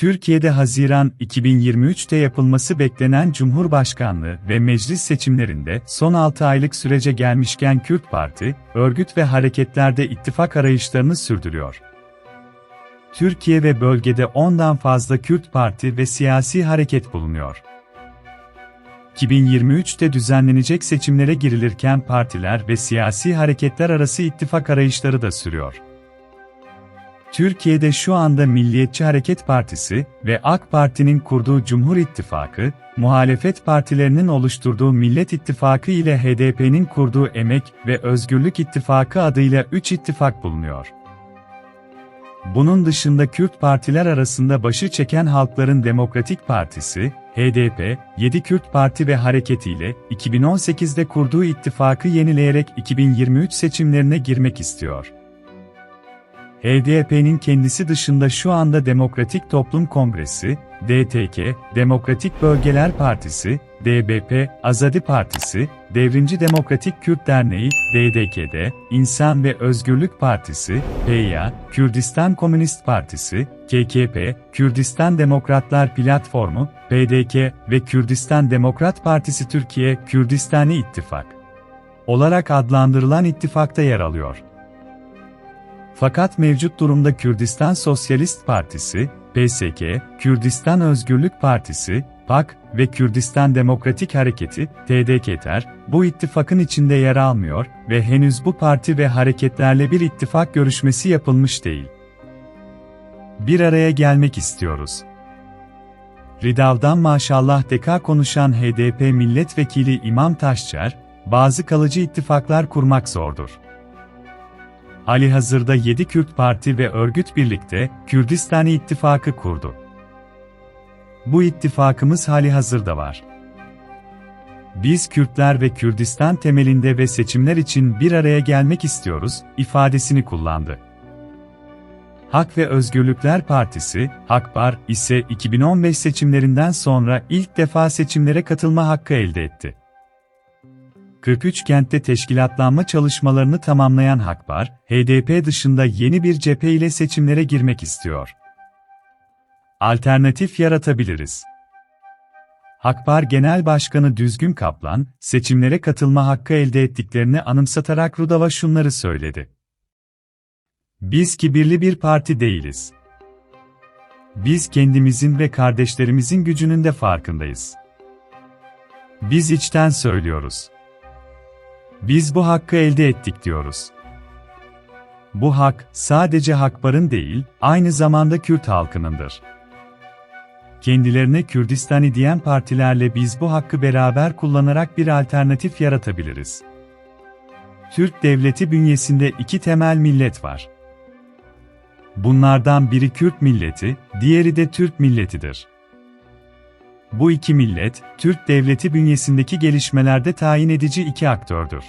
Türkiye'de Haziran 2023'te yapılması beklenen Cumhurbaşkanlığı ve meclis seçimlerinde son 6 aylık sürece gelmişken Kürt Parti, örgüt ve hareketlerde ittifak arayışlarını sürdürüyor. Türkiye ve bölgede ondan fazla Kürt Parti ve siyasi hareket bulunuyor. 2023'te düzenlenecek seçimlere girilirken partiler ve siyasi hareketler arası ittifak arayışları da sürüyor. Türkiye'de şu anda Milliyetçi Hareket Partisi ve AK Parti'nin kurduğu Cumhur İttifakı, muhalefet partilerinin oluşturduğu Millet İttifakı ile HDP'nin kurduğu Emek ve Özgürlük İttifakı adıyla 3 ittifak bulunuyor. Bunun dışında Kürt partiler arasında başı çeken Halkların Demokratik Partisi, HDP, 7 Kürt Parti ve Hareketi ile 2018'de kurduğu ittifakı yenileyerek 2023 seçimlerine girmek istiyor. HDP'nin kendisi dışında şu anda Demokratik Toplum Kongresi, DTK, Demokratik Bölgeler Partisi, DBP, Azadi Partisi, Devrimci Demokratik Kürt Derneği, DDK'de, İnsan ve Özgürlük Partisi, PYA, Kürdistan Komünist Partisi, KKP, Kürdistan Demokratlar Platformu, PDK ve Kürdistan Demokrat Partisi Türkiye, Kürdistani İttifak olarak adlandırılan ittifakta yer alıyor. Fakat mevcut durumda Kürdistan Sosyalist Partisi, PSK, Kürdistan Özgürlük Partisi, PAK ve Kürdistan Demokratik Hareketi, TDK'ter, bu ittifakın içinde yer almıyor ve henüz bu parti ve hareketlerle bir ittifak görüşmesi yapılmış değil. Bir araya gelmek istiyoruz. Ridav'dan maşallah deka konuşan HDP milletvekili İmam Taşçer, bazı kalıcı ittifaklar kurmak zordur. Ali hazırda 7 Kürt Parti ve örgüt birlikte Kürdistani İttifakı kurdu. Bu ittifakımız hali hazırda var. Biz Kürtler ve Kürdistan temelinde ve seçimler için bir araya gelmek istiyoruz ifadesini kullandı. Hak ve Özgürlükler Partisi, Hakbar ise 2015 seçimlerinden sonra ilk defa seçimlere katılma hakkı elde etti. 43 kentte teşkilatlanma çalışmalarını tamamlayan Hakbar, HDP dışında yeni bir cephe ile seçimlere girmek istiyor. Alternatif yaratabiliriz. Hakbar Genel Başkanı Düzgün Kaplan, seçimlere katılma hakkı elde ettiklerini anımsatarak Rudava şunları söyledi. Biz kibirli bir parti değiliz. Biz kendimizin ve kardeşlerimizin gücünün de farkındayız. Biz içten söylüyoruz. Biz bu hakkı elde ettik diyoruz. Bu hak, sadece Hakbar'ın değil, aynı zamanda Kürt halkınındır. Kendilerine Kürdistani diyen partilerle biz bu hakkı beraber kullanarak bir alternatif yaratabiliriz. Türk devleti bünyesinde iki temel millet var. Bunlardan biri Kürt milleti, diğeri de Türk milletidir. Bu iki millet, Türk devleti bünyesindeki gelişmelerde tayin edici iki aktördür.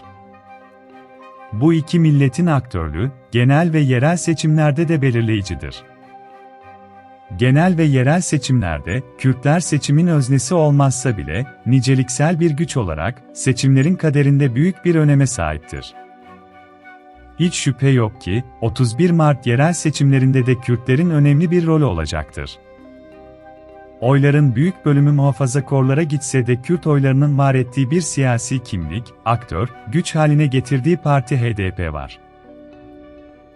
Bu iki milletin aktörlüğü, genel ve yerel seçimlerde de belirleyicidir. Genel ve yerel seçimlerde, Kürtler seçimin öznesi olmazsa bile, niceliksel bir güç olarak, seçimlerin kaderinde büyük bir öneme sahiptir. Hiç şüphe yok ki, 31 Mart yerel seçimlerinde de Kürtlerin önemli bir rolü olacaktır. Oyların büyük bölümü muhafazakorlara gitse de Kürt oylarının var ettiği bir siyasi kimlik, aktör, güç haline getirdiği parti HDP var.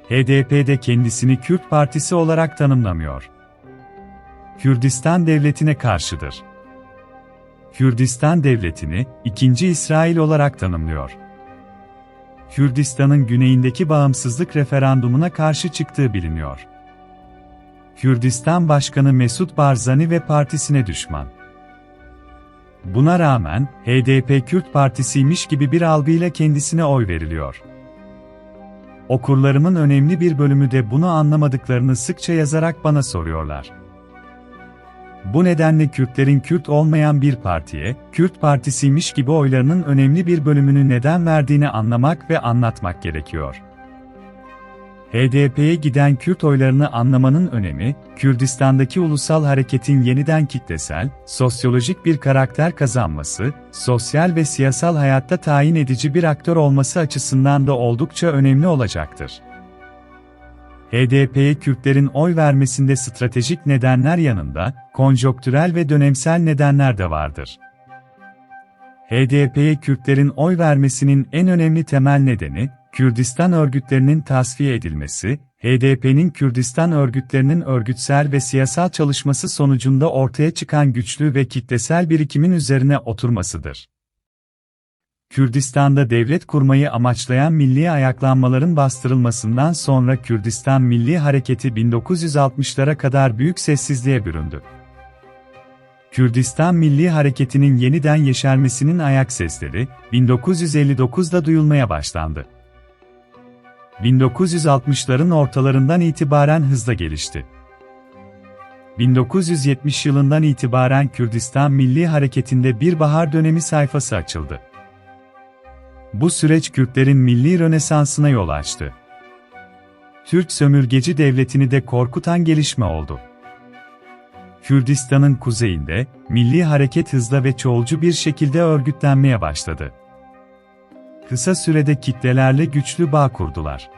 HDP de kendisini Kürt Partisi olarak tanımlamıyor. Kürdistan devletine karşıdır. Kürdistan devletini ikinci İsrail olarak tanımlıyor. Kürdistan'ın güneyindeki bağımsızlık referandumuna karşı çıktığı biliniyor. Kürdistan Başkanı Mesut Barzani ve partisine düşman. Buna rağmen, HDP Kürt Partisi'ymiş gibi bir algıyla kendisine oy veriliyor. Okurlarımın önemli bir bölümü de bunu anlamadıklarını sıkça yazarak bana soruyorlar. Bu nedenle Kürtlerin Kürt olmayan bir partiye, Kürt Partisi'ymiş gibi oylarının önemli bir bölümünü neden verdiğini anlamak ve anlatmak gerekiyor. HDP'ye giden Kürt oylarını anlamanın önemi, Kürdistan'daki ulusal hareketin yeniden kitlesel, sosyolojik bir karakter kazanması, sosyal ve siyasal hayatta tayin edici bir aktör olması açısından da oldukça önemli olacaktır. HDP'ye Kürtlerin oy vermesinde stratejik nedenler yanında, konjonktürel ve dönemsel nedenler de vardır. HDP'ye Kürtlerin oy vermesinin en önemli temel nedeni, Kürdistan örgütlerinin tasfiye edilmesi, HDP'nin Kürdistan örgütlerinin örgütsel ve siyasal çalışması sonucunda ortaya çıkan güçlü ve kitlesel birikimin üzerine oturmasıdır. Kürdistan'da devlet kurmayı amaçlayan milli ayaklanmaların bastırılmasından sonra Kürdistan Milli Hareketi 1960'lara kadar büyük sessizliğe büründü. Kürdistan Milli Hareketi'nin yeniden yeşermesinin ayak sesleri 1959'da duyulmaya başlandı. 1960'ların ortalarından itibaren hızla gelişti. 1970 yılından itibaren Kürdistan Milli Hareketi'nde bir bahar dönemi sayfası açıldı. Bu süreç Kürtlerin milli rönesansına yol açtı. Türk sömürgeci devletini de korkutan gelişme oldu. Kürdistan'ın kuzeyinde, milli hareket hızla ve çoğulcu bir şekilde örgütlenmeye başladı. Kısa sürede kitlelerle güçlü bağ kurdular.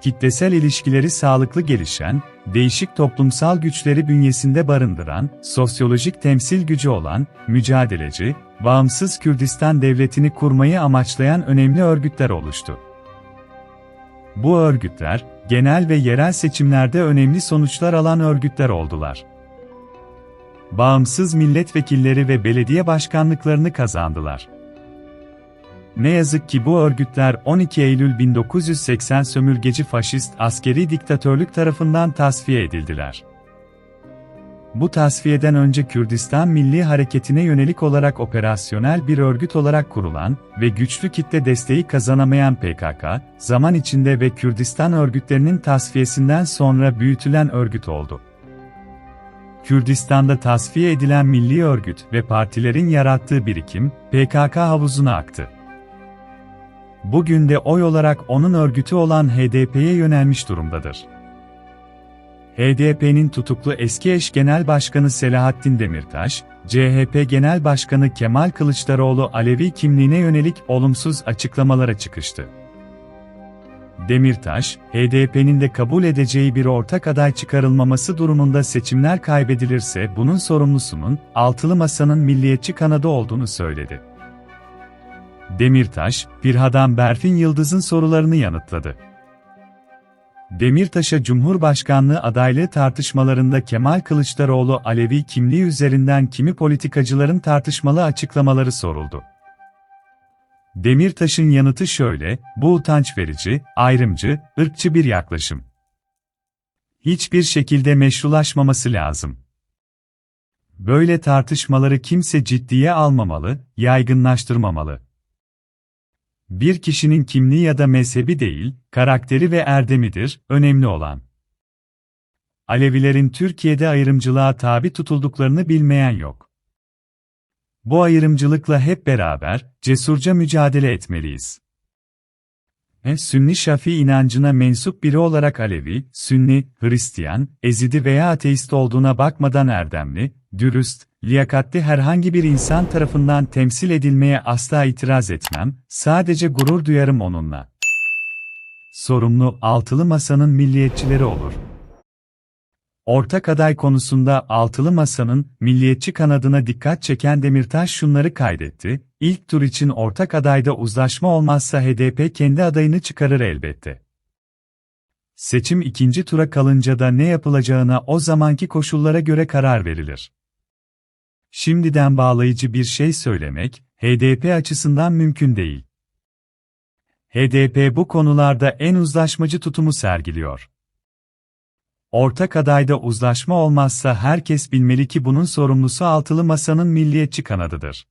Kitlesel ilişkileri sağlıklı gelişen, değişik toplumsal güçleri bünyesinde barındıran, sosyolojik temsil gücü olan, mücadeleci, bağımsız Kürdistan devletini kurmayı amaçlayan önemli örgütler oluştu. Bu örgütler, genel ve yerel seçimlerde önemli sonuçlar alan örgütler oldular. Bağımsız milletvekilleri ve belediye başkanlıklarını kazandılar. Ne yazık ki bu örgütler 12 Eylül 1980 sömürgeci faşist askeri diktatörlük tarafından tasfiye edildiler. Bu tasfiyeden önce Kürdistan Milli Hareketi'ne yönelik olarak operasyonel bir örgüt olarak kurulan ve güçlü kitle desteği kazanamayan PKK, zaman içinde ve Kürdistan örgütlerinin tasfiyesinden sonra büyütülen örgüt oldu. Kürdistan'da tasfiye edilen milli örgüt ve partilerin yarattığı birikim, PKK havuzuna aktı. Bugün de oy olarak onun örgütü olan HDP'ye yönelmiş durumdadır. HDP'nin tutuklu eski eş genel başkanı Selahattin Demirtaş, CHP Genel Başkanı Kemal Kılıçdaroğlu Alevi kimliğine yönelik olumsuz açıklamalara çıkıştı. Demirtaş, HDP'nin de kabul edeceği bir ortak aday çıkarılmaması durumunda seçimler kaybedilirse bunun sorumlusunun, altılı masanın milliyetçi kanadı olduğunu söyledi. Demirtaş, Firhadan Berfin Yıldız'ın sorularını yanıtladı. Demirtaş'a Cumhurbaşkanlığı adaylığı tartışmalarında Kemal Kılıçdaroğlu Alevi kimliği üzerinden kimi politikacıların tartışmalı açıklamaları soruldu. Demirtaş'ın yanıtı şöyle, bu utanç verici, ayrımcı, ırkçı bir yaklaşım. Hiçbir şekilde meşrulaşmaması lazım. Böyle tartışmaları kimse ciddiye almamalı, yaygınlaştırmamalı. Bir kişinin kimliği ya da mezhebi değil, karakteri ve erdemidir, önemli olan. Alevilerin Türkiye'de ayrımcılığa tabi tutulduklarını bilmeyen yok. Bu ayrımcılıkla hep beraber, cesurca mücadele etmeliyiz. E, Sünni Şafii inancına mensup biri olarak Alevi, Sünni, Hristiyan, Ezidi veya ateist olduğuna bakmadan erdemli, dürüst, liyakatli herhangi bir insan tarafından temsil edilmeye asla itiraz etmem, sadece gurur duyarım onunla. Sorumlu altılı masanın milliyetçileri olur. Ortak aday konusunda altılı masanın milliyetçi kanadına dikkat çeken Demirtaş şunları kaydetti. İlk tur için ortak adayda uzlaşma olmazsa HDP kendi adayını çıkarır elbette. Seçim ikinci tura kalınca da ne yapılacağına o zamanki koşullara göre karar verilir. Şimdiden bağlayıcı bir şey söylemek, HDP açısından mümkün değil. HDP bu konularda en uzlaşmacı tutumu sergiliyor. Ortak adayda uzlaşma olmazsa herkes bilmeli ki bunun sorumlusu altılı masanın milliyetçi kanadıdır.